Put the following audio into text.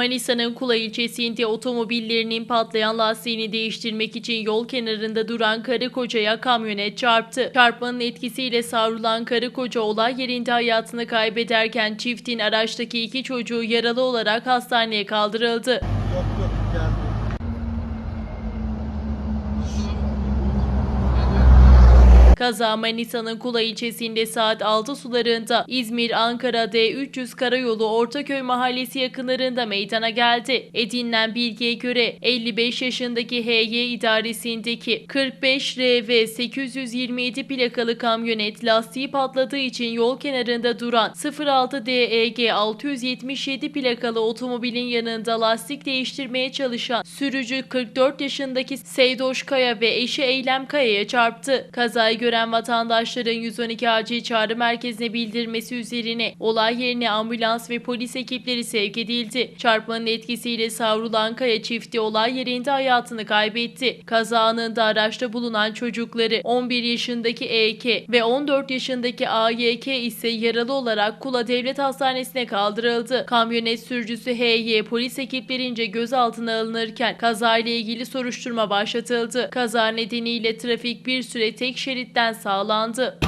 Manisa'nın Kula ilçesinde otomobillerinin patlayan lastiğini değiştirmek için yol kenarında duran karı kocaya kamyonet çarptı. Çarpmanın etkisiyle savrulan karı koca olay yerinde hayatını kaybederken çiftin araçtaki iki çocuğu yaralı olarak hastaneye kaldırıldı. Kaza Manisa'nın Kula ilçesinde saat 6 sularında İzmir-Ankara D300 karayolu Ortaköy mahallesi yakınlarında meydana geldi. Edinilen bilgiye göre 55 yaşındaki HY idaresindeki 45 RV 827 plakalı kamyonet lastiği patladığı için yol kenarında duran 06 DEG 677 plakalı otomobilin yanında lastik değiştirmeye çalışan sürücü 44 yaşındaki Seydoş Kaya ve eşi Eylem Kaya'ya çarptı. Kazayı gören vatandaşların 112 acil çağrı merkezine bildirmesi üzerine olay yerine ambulans ve polis ekipleri sevk edildi. Çarpmanın etkisiyle savrulan Kaya çifti olay yerinde hayatını kaybetti. Kaza anında araçta bulunan çocukları 11 yaşındaki EK ve 14 yaşındaki AYK ise yaralı olarak Kula Devlet Hastanesi'ne kaldırıldı. Kamyonet sürücüsü HY polis ekiplerince gözaltına alınırken kazayla ilgili soruşturma başlatıldı. Kaza nedeniyle trafik bir süre tek şeritten sağlandı.